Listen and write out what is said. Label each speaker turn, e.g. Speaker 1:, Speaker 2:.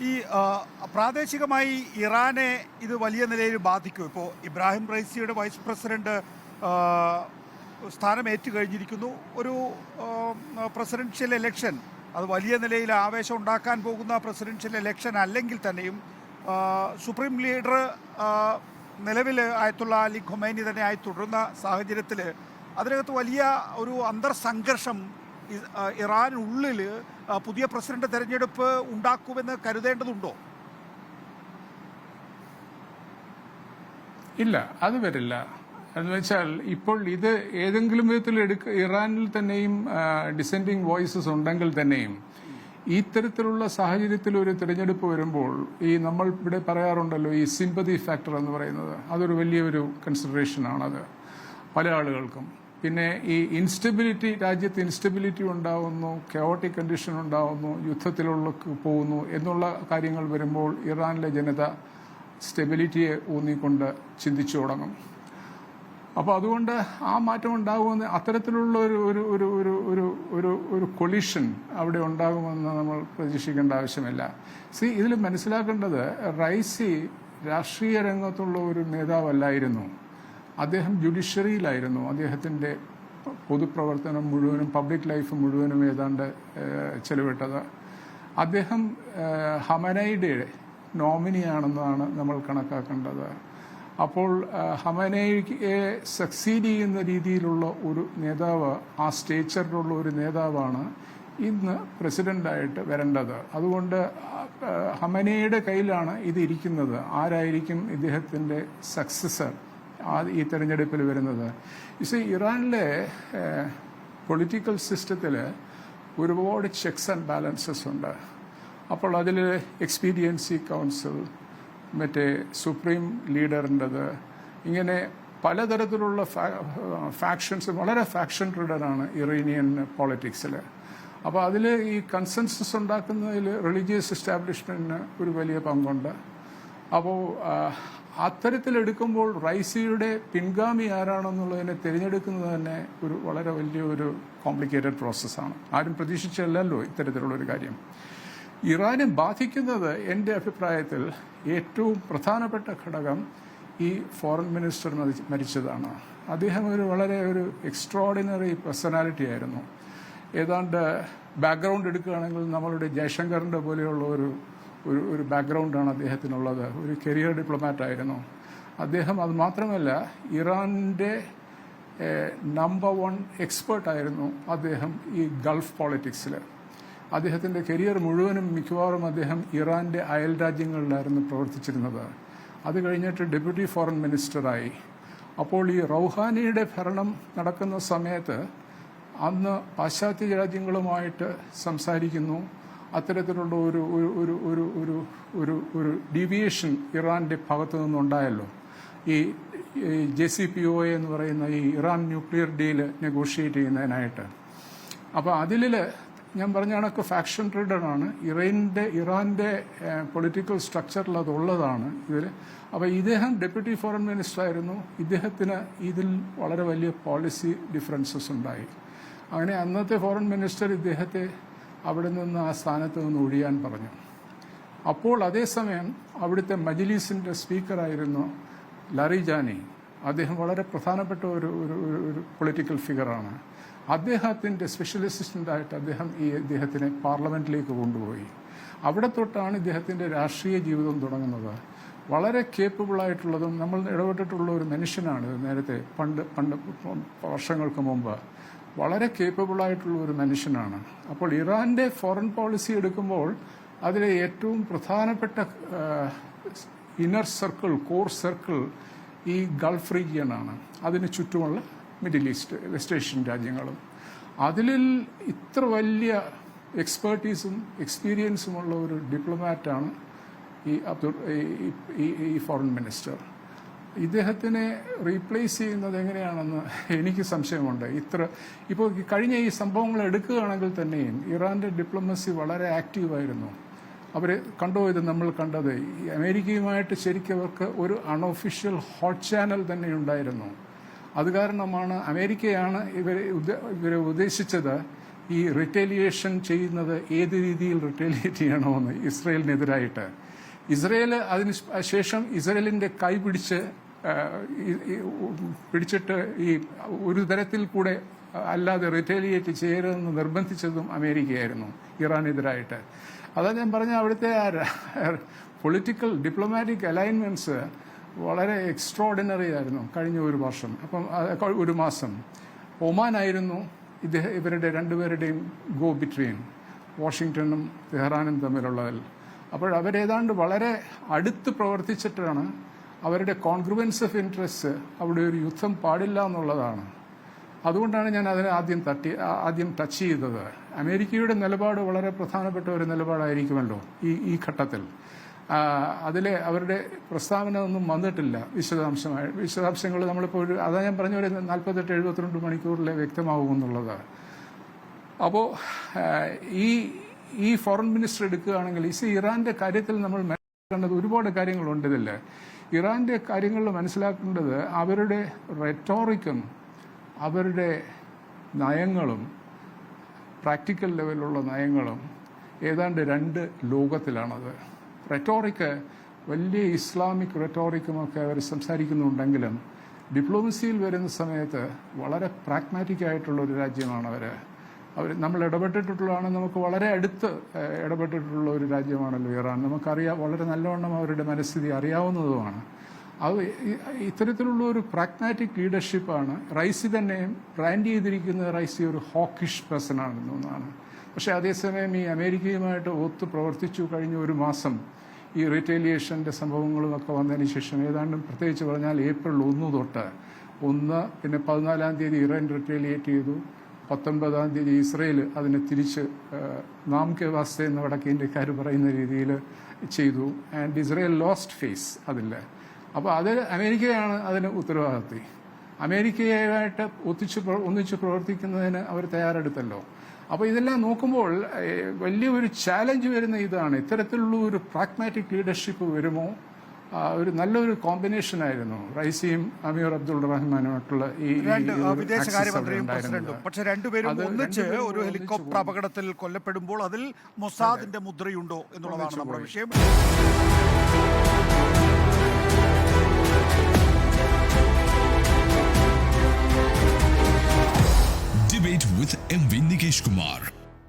Speaker 1: ഈ പ്രാദേശികമായി ഇറാനെ ഇത് വലിയ നിലയിൽ ബാധിക്കും. ഇപ്പോൾ ഇബ്രാഹിം റൈസിയുടെ വൈസ് പ്രസിഡന്റ് സ്ഥാനം സ്ഥാനമേറ്റു കഴിഞ്ഞിരിക്കുന്നു ഒരു പ്രസിഡൻഷ്യൽ എലക്ഷൻ അത് വലിയ നിലയിൽ ആവേശം ഉണ്ടാക്കാൻ പോകുന്ന പ്രസിഡൻഷ്യൽ എലക്ഷൻ അല്ലെങ്കിൽ തന്നെയും സുപ്രീം ലീഡർ നിലവിൽ ആയത്തുള്ള അലി ഖൊമൈനി തന്നെ ആയി തുടരുന്ന സാഹചര്യത്തിൽ അതിനകത്ത് വലിയ ഒരു അന്തർസംഘർഷം ഇറാനുള്ളിൽ പുതിയ പ്രസിഡന്റ് തെരഞ്ഞെടുപ്പ് ഉണ്ടാക്കുമെന്ന് കരുതേണ്ടതുണ്ടോ?
Speaker 2: ഇല്ല അത് വരില്ല. എന്ന് വെച്ചാൽ ഇപ്പോൾ ഇത് ഏതെങ്കിലും വിധത്തിൽ എടുക്ക ഇറാനിൽ തന്നെയും ഡിസെൻഡിങ് വോയിസസ് ഉണ്ടെങ്കിൽ തന്നെയും ഇത്തരത്തിലുള്ള തരത്തിലുള്ള സാഹചര്യത്തിൽ ഒരു തിരഞ്ഞെടുപ്പ് വരുമ്പോൾ ഈ നമ്മൾ ഇവിടെ പറയാറുണ്ടല്ലോ ഈ സിമ്പതി ഫാക്ടർ എന്ന് പറയുന്നത്. അതൊരു വലിയൊരു കൺസിഡറേഷനാണത് പല ആളുകൾക്കും. പിന്നെ ഈ ഇൻസ്റ്റബിലിറ്റി രാജ്യത്ത് ഇൻസ്റ്റബിലിറ്റി ഉണ്ടാവുന്നു കയോട്ടിക് കണ്ടീഷൻ ഉണ്ടാവുന്നു യുദ്ധത്തിലുള്ള പോകുന്നു എന്നുള്ള കാര്യങ്ങൾ വരുമ്പോൾ ഇറാനിലെ ജനത സ്റ്റെബിലിറ്റിയെ ഊന്നിക്കൊണ്ട് ചിന്തിച്ചു തുടങ്ങും. അപ്പോൾ അതുകൊണ്ട് ആ മാറ്റം ഉണ്ടാകുമെന്ന് അത്തരത്തിലുള്ള ഒരു ഒരു ഒരു ഒരു ഒരു ഒരു ഒരു കൊളിഷൻ അവിടെ ഉണ്ടാകുമെന്ന് നമ്മൾ പ്രതീക്ഷിക്കേണ്ട ആവശ്യമില്ല. സി ഇതിൽ മനസ്സിലാക്കേണ്ടത് റൈസി രാഷ്ട്രീയ രംഗത്തുള്ള ഒരു നേതാവല്ലായിരുന്നു. അദ്ദേഹം ജുഡീഷ്യറിയിലായിരുന്നു. അദ്ദേഹത്തിന്റെ പൊതുപ്രവർത്തനം മുഴുവനും പബ്ലിക് ലൈഫ് മുഴുവനും ഏതാണ്ട് ചെലവിട്ടത്. അദ്ദേഹം ഹമനയുടെ നോമിനിയാണെന്നാണ് നമ്മൾ കണക്കാക്കേണ്ടത്. അപ്പോൾ ഹമനയെ സക്സീഡ് ചെയ്യുന്ന രീതിയിലുള്ള ഒരു നേതാവ് ആ സ്റ്റേച്ചറിലുള്ള ഒരു നേതാവാണ് ഇന്ന് പ്രസിഡന്റായിട്ട് വരേണ്ടത്. അതുകൊണ്ട് ഹമനയുടെ കയ്യിലാണ് ഇത് ഇരിക്കുന്നത്. ആരായിരിക്കും ഇദ്ദേഹത്തിന്റെ സക്സസർ? ഈ തെരഞ്ഞെടുപ്പിൽ വരുന്നത്. ഇസ് ഇറാനിലെ പൊളിറ്റിക്കൽ സിസ്റ്റത്തിൽ ഒരുപാട് ചെക്സ് ആൻഡ് ബാലൻസസ് ഉണ്ട്. അപ്പോൾ അതിൽ എക്സ്പീരിയൻസി കൗൺസിൽ മറ്റേ സുപ്രീം ലീഡറിന്റെത് ഇങ്ങനെ പലതരത്തിലുള്ള ഫാക്ഷൻസ് വളരെ ഫാക്ഷൻ റിഡറാണ് ഇറേനിയൻ പോളിറ്റിക്സിൽ അപ്പോൾ അതിൽ ഈ കൺസെൻസസ് ഉണ്ടാക്കുന്നതിൽ റിലീജിയസ് എസ്റ്റാബ്ലിഷ്മെന്റിന് ഒരു വലിയ പങ്കുണ്ട്. അപ്പോൾ അത്തരത്തിലെടുക്കുമ്പോൾ റൈസിയുടെ പിൻഗാമി ആരാണെന്നുള്ളതിനെ തിരഞ്ഞെടുക്കുന്നത് തന്നെ ഒരു വളരെ വലിയ ഒരു കോംപ്ലിക്കേറ്റഡ് പ്രോസസ്സാണ് ആരും പ്രതീക്ഷിച്ചല്ലല്ലോ ഇത്തരത്തിലുള്ള ഒരു കാര്യം. ഇറാനെ ബാധിക്കുന്നത് എന്റെ അഭിപ്രായത്തിൽ ഏറ്റവും പ്രധാനപ്പെട്ട ഘടകം ഈ ഫോറിൻ മിനിസ്റ്റർ മരിച്ചതാണ്. അദ്ദേഹം ഒരു വളരെ ഒരു എക്സ്ട്രോർഡിനറി പേഴ്സണാലിറ്റി ആയിരുന്നു. ഏതാണ്ട് ബാക്ക്ഗ്രൗണ്ട് എടുക്കുകയാണെങ്കിൽ നമ്മളുടെ ജയശങ്കറിന്റെ പോലെയുള്ള ഒരു ഒരു ഒരു ബാക്ക്ഗ്രൗണ്ടാണ് അദ്ദേഹത്തിനുള്ളത്. ഒരു കരിയർ ഡിപ്ലോമാറ്റ് ആയിരുന്നു. അദ്ദേഹം അത് മാത്രമല്ല ഇറാന്റെ നമ്പർ വൺ എക്സ്പേർട്ടായിരുന്നു അദ്ദേഹം ഈ ഗൾഫ് പോളിറ്റിക്സിൽ അദ്ദേഹത്തിന്റെ കരിയർ മുഴുവനും മിക്കവാറും അദ്ദേഹം ഇറാന്റെ അയൽ രാജ്യങ്ങളിലായിരുന്നു പ്രവർത്തിച്ചിരുന്നത്. അത് കഴിഞ്ഞിട്ട് ഡെപ്യൂട്ടി ഫോറിൻ മിനിസ്റ്ററായി അപ്പോൾ ഈ റൗഹാനിയുടെ ഭരണം നടക്കുന്ന സമയത്ത് അന്ന് പാശ്ചാത്യ രാജ്യങ്ങളുമായിട്ട് സംസാരിക്കുന്നു. അത്തരത്തിലുള്ള ഒരു ഒരു ഒരു ഒരു ഒരു ഒരു ഡീവിയേഷൻ ഇറാന്റെ ഭാഗത്തു നിന്നുണ്ടായല്ലോ. ഈ ജെ സി പി ഒ എന്ന് പറയുന്ന ഈ ഇറാൻ ന്യൂക്ലിയർ ഡീൽ നെഗോഷിയേറ്റ് ചെയ്യുന്നതിനായിട്ട്. അപ്പോൾ അതിൽ ഞാൻ പറഞ്ഞ കണക്ക് ഫാക്ഷൻ ആണ്. ഇറാന്റെ ഇറാന്റെ പൊളിറ്റിക്കൽ സ്ട്രക്ചറിൽ അത് ഉള്ളതാണ് ഇതിൽ അപ്പോൾ ഇദ്ദേഹം ഡെപ്യൂട്ടി ഫോറിൻ മിനിസ്റ്റർ ആയിരുന്നു. ഇദ്ദേഹത്തിന് ഇതിൽ വളരെ വലിയ പോളിസി ഡിഫറൻസസ് ഉണ്ടായി. അങ്ങനെ അന്നത്തെ ഫോറിൻ മിനിസ്റ്റർ ഇദ്ദേഹത്തെ അവിടെ നിന്ന് ആ സ്ഥാനത്ത് നിന്ന് ഒഴിയാൻ പറഞ്ഞു. അപ്പോൾ അതേസമയം അവിടുത്തെ മജിലീസിന്റെ സ്പീക്കറായിരുന്നു ലറിജാനി അദ്ദേഹം വളരെ പ്രധാനപ്പെട്ട ഒരു ഒരു ഒരു- പൊളിറ്റിക്കൽ ഫിഗറാണ് അദ്ദേഹത്തിന്റെ സ്പെഷ്യൽ അസിസ്റ്റന്റായിട്ട് അദ്ദേഹം ഈ ഇദ്ദേഹത്തിനെ പാർലമെന്റിലേക്ക് കൊണ്ടുപോയി. അവിടെ തൊട്ടാണ് ഇദ്ദേഹത്തിന്റെ രാഷ്ട്രീയ ജീവിതം തുടങ്ങുന്നത്. വളരെ കേപ്പബിൾ ആയിട്ടുള്ളതും നമ്മൾ ഇടപെട്ടിട്ടുള്ള ഒരു മനുഷ്യനാണ് നേരത്തെ പണ്ട് പണ്ട് വർഷങ്ങൾക്ക് മുമ്പ്. വളരെ കേപ്പബിൾ ആയിട്ടുള്ള ഒരു മനുഷ്യനാണ്. അപ്പോൾ ഇറാന്റെ ഫോറിൻ പോളിസി എടുക്കുമ്പോൾ അതിലെ ഏറ്റവും പ്രധാനപ്പെട്ട ഇന്നർ സർക്കിൾ കോർ സർക്കിൾ ഈ ഗൾഫ് റീജിയനാണ് അതിന് ചുറ്റുമുള്ള മിഡിൽ ഈസ്റ്റ് വെസ്റ്റ് ഏഷ്യൻ രാജ്യങ്ങളും. അതിൽ ഇത്ര വലിയ എക്സ്പേർട്ടീസും എക്സ്പീരിയൻസുമുള്ള ഒരു ഡിപ്ലോമാറ്റാണ് ഈ അബ്ദുൾ ഈ- ഫോറിൻ മിനിസ്റ്റർ ഇദ്ദേഹത്തിനെ റീപ്ലേസ് ചെയ്യുന്നത് എങ്ങനെയാണെന്ന് എനിക്ക് സംശയമുണ്ട്. ഇത്ര ഇപ്പോൾ കഴിഞ്ഞ ഈ സംഭവങ്ങൾ എടുക്കുകയാണെങ്കിൽ തന്നെയും ഇറാന്റെ ഡിപ്ലോമസി വളരെ ആക്റ്റീവായിരുന്നു അവർ കണ്ടോ ഇത്? നമ്മൾ കണ്ടത്. അമേരിക്കയുമായിട്ട് ശരിക്കും അവർക്ക് ഒരു അൺഒഫീഷ്യൽ ഹോട്ട് ചാനൽ തന്നെ ഉണ്ടായിരുന്നു. അത് കാരണമാണ് അമേരിക്കയാണ് ഇവരെ ഇവരെ ഉദ്ദേശിച്ചത് ഈ റിറ്റേലിയേഷൻ ചെയ്യുന്നത് ഏത് രീതിയിൽ റിറ്റേലിയേറ്റ് ചെയ്യണമെന്ന് ഇസ്രയേലിനെതിരായിട്ട്. ഇസ്രയേൽ അതിന് ശേഷം ഇസ്രയേലിന്റെ കൈ പിടിച്ച് പിടിച്ചിട്ട് ഈ ഒരു തരത്തിൽ കൂടെ അല്ലാതെ റിറ്റേലിയേറ്റ് ചെയ്യരുതെന്ന് നിർബന്ധിച്ചതും അമേരിക്കയായിരുന്നു ഇറാനെതിരായിട്ട്. അതാ ഞാൻ പറഞ്ഞ അവിടുത്തെ ആ പൊളിറ്റിക്കൽ ഡിപ്ലോമാറ്റിക് അലൈൻമെന്റ്സ് വളരെ എക്സ്ട്രോർഡിനറി ആയിരുന്നു കഴിഞ്ഞ ഒരു വർഷം. അപ്പം ഒരു മാസം. ഒമാനായിരുന്നു ഇദ്ദേഹം ഇവരുടെ രണ്ടുപേരുടെയും ഗോ ബിറ്റ്വീൻ വാഷിങ്ടണും തെഹ്റാനും തമ്മിലുള്ളതിൽ. അപ്പോൾ അവരേതാണ്ട് വളരെ അടുത്ത് പ്രവർത്തിച്ചിട്ടാണ് അവരുടെ കോൺഗ്രുവൻസ് ഓഫ് ഇൻട്രസ്റ്റ് അവിടെ ഒരു യുദ്ധം പാടില്ല എന്നുള്ളതാണ്. അതുകൊണ്ടാണ് ഞാൻ അതിനെ ആദ്യം തട്ടി ആദ്യം ടച്ച് ചെയ്തത്. അമേരിക്കയുടെ നിലപാട് വളരെ പ്രധാനപ്പെട്ട ഒരു നിലപാടായിരിക്കുമല്ലോ ഈ ഈ ഘട്ടത്തിൽ. അതിലെ അവരുടെ പ്രസ്താവന ഒന്നും വന്നിട്ടില്ല വിശദാംശമായി. വിശദാംശങ്ങൾ നമ്മളിപ്പോൾ ഒരു അതാ ഞാൻ പറഞ്ഞ ഒരു നാൽപ്പത്തെട്ട് എഴുപത്തിരണ്ട് മണിക്കൂറിലെ വ്യക്തമാവുമെന്നുള്ളത്. അപ്പോൾ ഈ ഈ ഫോറിൻ മിനിസ്റ്റർ എടുക്കുകയാണെങ്കിൽ ഈ ഇറാന്റെ കാര്യത്തിൽ നമ്മൾ മനസ്സിലാക്കേണ്ടത് ഒരുപാട് കാര്യങ്ങളുണ്ട് ഇതിൽ ഇറാന്റെ കാര്യങ്ങളിൽ മനസ്സിലാക്കേണ്ടത് അവരുടെ റെറ്റോറിക്കും അവരുടെ നയങ്ങളും പ്രാക്ടിക്കൽ ലെവലിലുള്ള നയങ്ങളും ഏതാണ്ട് രണ്ട് ലോകത്തിലാണത്. റെറ്റോറിക്ക് വലിയ ഇസ്ലാമിക് റെറ്റോറിക്കുമൊക്കെ അവർ സംസാരിക്കുന്നുണ്ടെങ്കിലും ഡിപ്ലോമസിയിൽ വരുന്ന സമയത്ത് വളരെ പ്രാഗ്മാറ്റിക് ആയിട്ടുള്ള ഒരു രാജ്യമാണ് അവർ അവർ നമ്മൾ ഇടപെട്ടിട്ടുള്ളതാണ് നമുക്ക് വളരെ അടുത്ത് ഇടപെട്ടിട്ടുള്ള ഒരു രാജ്യമാണല്ലോ ഇറാൻ. നമുക്കറിയാം വളരെ നല്ലവണ്ണം അവരുടെ മനസ്ഥിതി അറിയാവുന്നതുമാണ്. അത് ഇത്തരത്തിലുള്ള ഒരു പ്രാഗ്മാറ്റിക് ലീഡർഷിപ്പാണ് റൈസി തന്നെയും ബ്രാൻഡ് ചെയ്തിരിക്കുന്ന റൈസി ഒരു ഹോക്കിഷ് പേഴ്സൺ തോന്നുന്നതാണ് പക്ഷേ അതേസമയം ഈ അമേരിക്കയുമായിട്ട് ഒത്ത് പ്രവർത്തിച്ചു കഴിഞ്ഞ ഒരു മാസം ഈ റിറ്റേലിയേഷന്റെ സംഭവങ്ങളും ഒക്കെ വന്നതിന് ശേഷം ഏതാണ്ട് പ്രത്യേകിച്ച് പറഞ്ഞാൽ ഏപ്രിൽ ഒന്ന് തൊട്ട് ഒന്ന് പിന്നെ പതിനാലാം തീയതി ഇറാൻ റിറ്റേലിയേറ്റ് ചെയ്തു. പത്തൊൻപതാം തീയതി ഇസ്രയേൽ അതിനെ തിരിച്ച് നാം കെ വാസ്തെ എന്ന് വടക്കേ ഇന്ത്യക്കാർ പറയുന്ന രീതിയിൽ ചെയ്തു. ആൻഡ് ഇസ്രയേൽ ലോസ്റ്റ് ഫേസ് അതിൽ അപ്പോൾ അത് അമേരിക്കയാണ് അതിന് ഉത്തരവാദിത്വം. അമേരിക്കയുമായിട്ട് ഒത്തിച്ച് ഒന്നിച്ച് പ്രവർത്തിക്കുന്നതിന് അവർ തയ്യാറെടുത്തല്ലോ. അപ്പോൾ ഇതെല്ലാം നോക്കുമ്പോൾ വലിയൊരു ചാലഞ്ച് വരുന്ന ഇതാണ്. ഇത്തരത്തിലുള്ള ഒരു പ്രാഗ്മാറ്റിക് ലീഡർഷിപ്പ് വരുമോ? ഒരു നല്ലൊരു കോമ്പിനേഷൻ ആയിരുന്നു. റൈസിയും അമീർ അബ്ദുൾ റഹ്മാനുമായിട്ടുള്ള ഈ ഈ
Speaker 1: രണ്ട്
Speaker 2: ഒരു
Speaker 1: വിദേശകാര്യമന്ത്രിയും പ്രസിഡന്റും. പക്ഷെ രണ്ടുപേരും ഒന്നിച്ച് ഒരു ഹെലികോപ്റ്റർ. അപകടത്തിൽ കൊല്ലപ്പെടുമ്പോൾ അതിൽ മൊസാദിന്റെ മുദ്രയുണ്ടോ എന്നുള്ളതാണ് നമ്മുടെ വിഷയം.
Speaker 3: Debate with MV Nikesh Kumar.